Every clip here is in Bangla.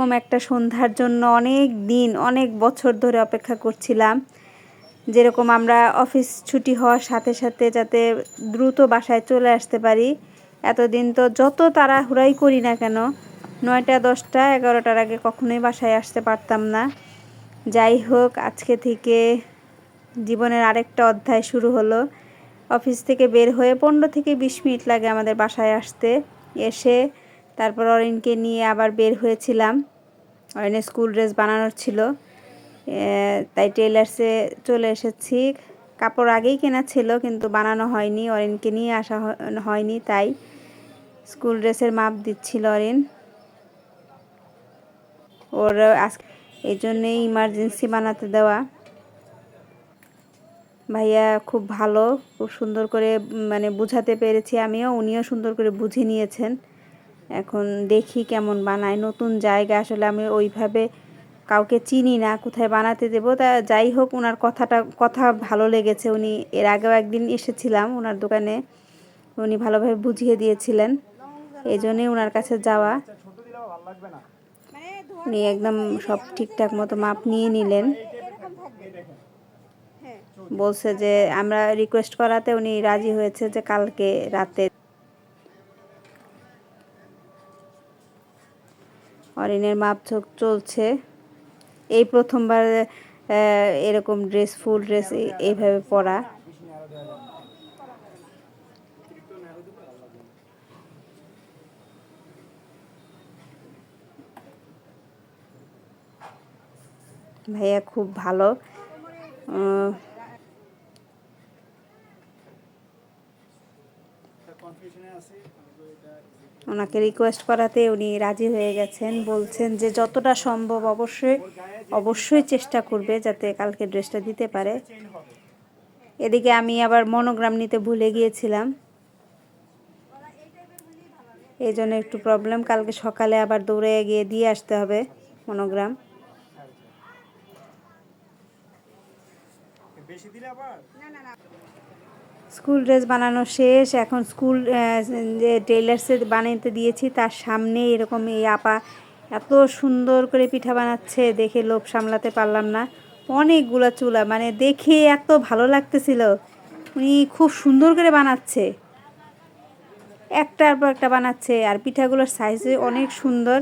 এরকম একটা সন্ধ্যার জন্য অনেক দিন, অনেক বছর ধরে অপেক্ষা করছিলাম। যেরকম আমরা অফিস ছুটি হওয়ার সাথে সাথে যাতে দ্রুত বাসায় চলে আসতে পারি। এতদিন তো যত তাড়াহুড়াই করি না কেন, নয়টা, দশটা, এগারোটার আগে কখনোই বাসায় আসতে পারতাম না। যাই হোক, আজকে থেকে জীবনের আরেকটা অধ্যায় শুরু হলো। অফিস থেকে বের হয়ে পনেরো থেকে বিশ মিনিট লাগে আমাদের বাসায় আসতে। এসে তারপর অরিনকে নিয়ে আবার বের হয়েছিলাম। অরিনের স্কুল ড্রেস বানানোর ছিল। তাই টেলার্সে চলে এসেছি। কাপড় আগেই কেনা ছিল, কিন্তু বানানো হয়নি। অরিনকে নিয়ে আসা হয়নি, তাই স্কুল ড্রেসের মাপ দিচ্ছিল অরিন। ওর আজ, এই জন্যেই ইমার্জেন্সি বানাতে দেওয়া। ভাইয়া খুব ভালো, খুব সুন্দর করে মানে বুঝাতে পেরেছি আমিও। উনিও সুন্দর করে বুঝে নিয়েছেন। এখন দেখি কেমন বানায়। নতুন জায়গা আসলে আমি ওইভাবে কাউকে চিনি না, কোথায় বানাতে দেব। তা যাই হোক ওনার কথাটা, কথা ভালো লেগেছে। উনি, এর আগেও একদিন এসেছিলাম ওনার দোকানে। উনি ভালোভাবে বুঝিয়ে দিয়েছিলেন। এই জন্যই ওনার কাছে যাওয়া। উনি একদম সব ঠিকঠাক মতো মাপ নিয়ে নিলেন। বলছে যে, আমরা রিকোয়েস্ট করাতে উনি রাজি হয়েছে যে, কালকে রাতে অরিনের মাপঝোঁক চলছে। এই প্রথমবার এরকম ড্রেস ফুল ড্রেস এইভাবে পরা। ভাইয়া খুব ভালো। ওনাকে রিকোয়েস্ট করাতে উনি রাজি হয়ে গেছেন বলছেন যে যতটা সম্ভব অবশ্যই অবশ্যই চেষ্টা করবে যাতে কালকে ড্রেসটা দিতে পারে। এদিকে আমি আবার মনোগ্রাম নিতে ভুলে গিয়েছিলাম। এই জন্য একটু প্রবলেম কালকে সকালে আবার দৌড়ে গিয়ে দিয়ে আসতে হবে মনোগ্রাম স্কুল ড্রেস বানানো শেষ। এখন স্কুল যে টেইলার্সে বানাতে দিয়েছি, তার সামনে এরকম এই আপা এত সুন্দর করে পিঠা বানাচ্ছে, দেখে লোভ সামলাতে পারলাম না। অনেকগুলো চুলা মানে দেখে এত ভালো লাগতেছিল। উনি খুব সুন্দর করে বানাচ্ছে। একটার পর একটা বানাচ্ছে, আর পিঠাগুলোর সাইজে অনেক সুন্দর।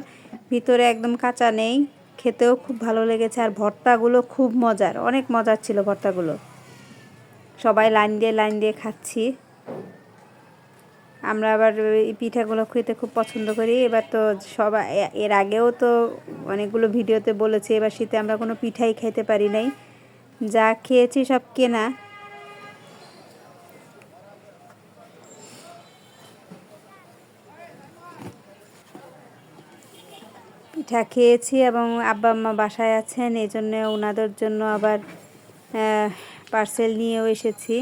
ভিতরে একদম কাঁচা নেই, খেতেও খুব ভালো লেগেছে, আর ভর্তাগুলো খুব মজার, অনেক মজার ছিল ভর্তাগুলো। সবাই লাইন দিয়ে লাইন দিয়ে খাচ্ছি। আমরা আবার এই পিঠাগুলো খেতে খুব পছন্দ করি। এবার তো সবাই এর আগেও তো অনেকগুলো ভিডিওতে বলেছি, এবার শীতে আমরা কোনো পিঠাই খেতে পারি নাই। যা খেয়েছি সব কেনা। পিঠা খেয়েছি এবং আব্বা আম্মা বাসায় আছেন এই জন্য ওনাদের জন্য আবার পার্সেল নিয়েও এসেছি।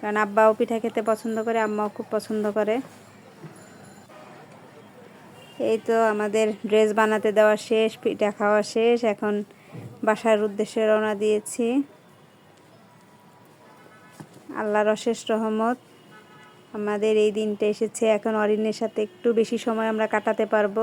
কারণ আব্বাও পিঠা খেতে পছন্দ করে, আম্মাও খুব পছন্দ করে। এই তো আমাদের ড্রেস বানাতে দেওয়া শেষ, পিঠা খাওয়া শেষ। এখন বাসার উদ্দেশ্যে রওনা দিয়েছি। আল্লাহর অশেষ রহমত, আমাদের এই দিনটা এসেছে। এখন অরিনের সাথে একটু বেশি সময় আমরা কাটাতে পারব।